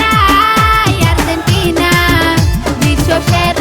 Argentina, Argentina, dicho ser